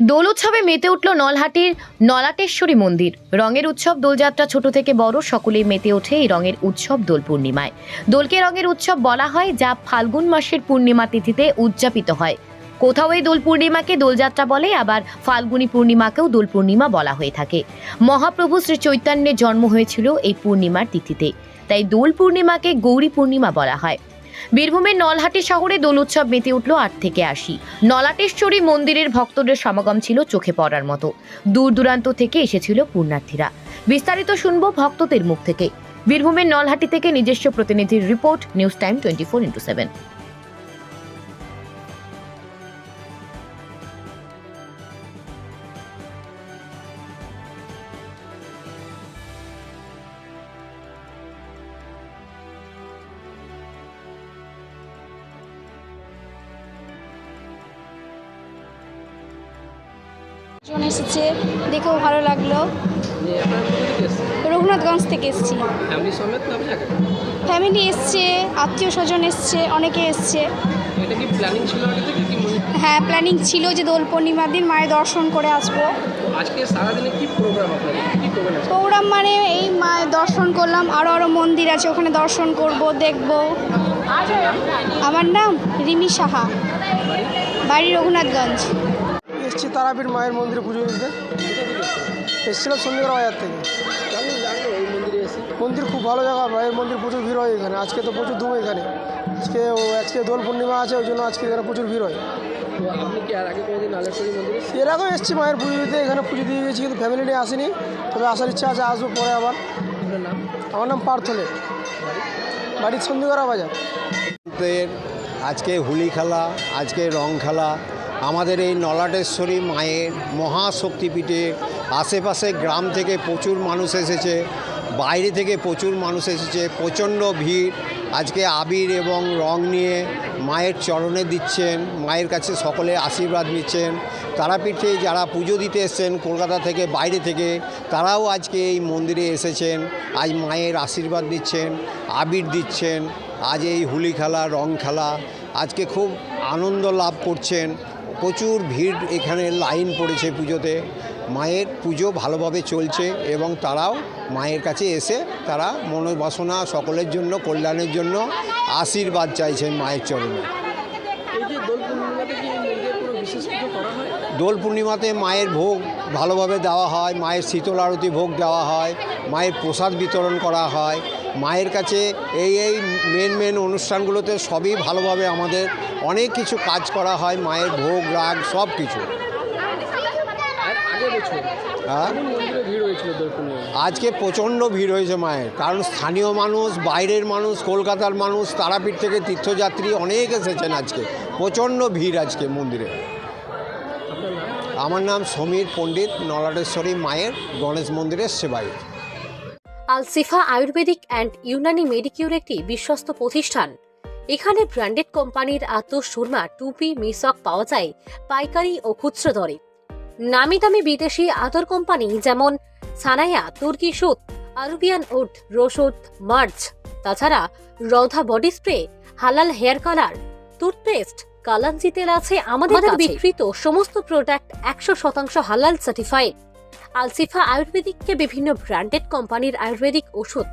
দোল উৎসবে মেতে উঠল নলহাটির নলাটেশ্বরী মন্দির। রঙের উৎসব দোলযাত্রা ছোট থেকে বড়, সকলেই মেতে ওঠে এই রঙের উৎসব দোল পূর্ণিমায়। দোলকে রঙের উৎসব বলা হয়, যা ফাল্গুন মাসের পূর্ণিমা তিথিতে উদযাপিত হয়। কোথাও এই দোল পূর্ণিমাকে দোলযাত্রা বলে, আবার ফাল্গুনী পূর্ণিমাকেও দোল পূর্ণিমা বলা হয়ে থাকে। মহাপ্রভু শ্রী চৈতন্যের জন্ম হয়েছিল এই পূর্ণিমার তিথিতে। তাই দোল পূর্ণিমাকে গৌরী পূর্ণিমা বলা হয়। বীরভূমের নলহাটি শহরে দোল উৎসব মেতে উঠল আট থেকে আশি। নলাটেশ্বরী মন্দিরের ভক্তদের সমাগম ছিল চোখে পড়ার মতো। দূর দূরান্ত থেকে এসেছিল পুণ্যার্থীরা। বিস্তারিত শুনব ভক্তদের মুখ থেকে। বীরভূমের নলহাটি থেকে নিজস্ব প্রতিনিধির report, news time twenty four into seven. জন এসেছে দেখেও ভালো লাগল। রঘুনাথগঞ্জ থেকে এসেছি। ফ্যামিলি এসছে আত্মীয় স্বজন এসছে অনেকে এসছে। হ্যাঁ প্ল্যানিং ছিল যে দোল পূর্ণিমার দিন মায়ের দর্শন করে আসব। আজকে সারাদিনে কি প্রোগ্রাম মানে এই মায়ের দর্শন করলাম আরও আরও মন্দির আছে ওখানে দর্শন করব দেখব। আমার নাম রিমি সাহা। বাড়ি রঘুনাথগঞ্জ। এসছি তারাপীঠ মায়ের মন্দিরে পুজো দিতে। এসেছিলাম সন্ধ্যেবেলা বাজার থেকে। মন্দিরে খুব ভালো জায়গা, মায়ের মন্দির প্রচুর ভিড় হয় এখানে। আজকে তো প্রচুর ধুম এখানে। আজকে ও, আজকে দোল পূর্ণিমা আছে, ওই জন্য আজকে এখানে প্রচুর ভিড় হয়? এর আগেও এসছি মায়ের পুজো দিতে, এখানে পুজো দিয়ে গেছি, কিন্তু ফ্যামিলি নিয়ে আসিনি। তবে আসার ইচ্ছা আছে, আসব পরে আবার। আমার নাম পার্থলে। বাড়ির সন্ধিগড়া বাজার। আজকে হোলি খেলা, আজকে রং খেলা আমাদের এই নলাটেশ্বরী মায়ের মহাশক্তিপীঠে আশেপাশে গ্রাম থেকে প্রচুর মানুষ এসেছে, বাইরে থেকে প্রচুর মানুষ এসেছে, প্রচণ্ড ভিড়। আজকে আবির এবং রং নিয়ে মায়ের চরণে দিচ্ছেন, মায়ের কাছে সকলে আশীর্বাদ নিচ্ছেন। তারাপীঠে যারা পুজো দিতে এসেছেন কলকাতা থেকে, বাইরে থেকে, তারাও আজকে এই মন্দিরে এসেছেন। আজ মায়ের আশীর্বাদ দিচ্ছেন আবির দিচ্ছেন, আজ এই হোলি খেলা, রং খেলা, আজকে খুব আনন্দ লাভ করছেন। প্রচুর ভিড় এখানে লাইন পড়েছে পুজোতে। মায়ের পুজো ভালোভাবে চলছে এবং তারাও মায়ের কাছে এসে তারা মনোবাসনা সকলের জন্য কল্যাণের জন্য আশীর্বাদ চাইছেন মায়ের চরণে। দোল পূর্ণিমাতে মায়ের ভোগ ভালোভাবে দেওয়া হয় মায়ের শীতল আরতি ভোগ দেওয়া হয় মায়ের প্রসাদ বিতরণ করা হয়। মায়ের কাছে এই এই মেন মেন অনুষ্ঠানগুলোতে সবই ভালোভাবে আমাদের অনেক কিছু কাজ করা হয় মায়ের ভোগ রাগ সব কিছু। হ্যাঁ? আজকে প্রচণ্ড ভিড় হয়েছে মায়ের কারণ স্থানীয় মানুষ বাইরের মানুষ কলকাতার মানুষ তারাপীঠ থেকে তীর্থযাত্রী অনেক এসেছেন আজকে। প্রচণ্ড ভিড় আজকে মন্দিরে। আমার নাম সমীর পণ্ডিত নলাটেশ্বরী মায়ের গণেশ মন্দিরের সেবাই আলসিফা আয়ুর্বেদিক অ্যান্ড ইউনানি মেডিকিউর একটি বিশ্বস্ত প্রতিষ্ঠান। এখানে ব্র্যান্ডেড কোম্পানির আতর সুরমা টুপি মিসক পাওয়া যায় পাইকারি ও খুচরো দরে। নামি দামি বিদেশি আতর কোম্পানি যেমন সানায়া তুর্কি সুত আরবিয়ান উড রসুদ মার্চ তাছাড়া রধা বডি স্প্রে হালাল হেয়ার কালার টুথপেস্ট কালাঞ্জি তেল আছে আমাদের বিক্রিত সমস্ত প্রোডাক্ট একশো শতাংশ হালাল সার্টিফাইড। আলসিফা আয়ুর্বেদিককে বিভিন্ন ব্র্যান্ডেড কোম্পানির আয়ুর্বেদিক ওষুধ,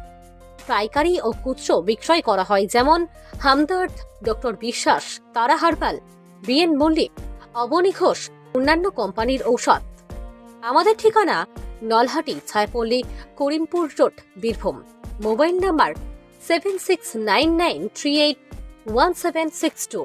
পাইকারি ও খুচরো বিক্রয় করা হয়, যেমন Hamdard, doctor Biswas, Tara herbal, BN Mallick, Abani Ghosh, অন্যান্য কোম্পানির ঔষধ। আমাদের ঠিকানা Nalhati, Chhaypalli, Karimpur road, Birbhum. Mobile number seven six nine nine three eight one seven six two.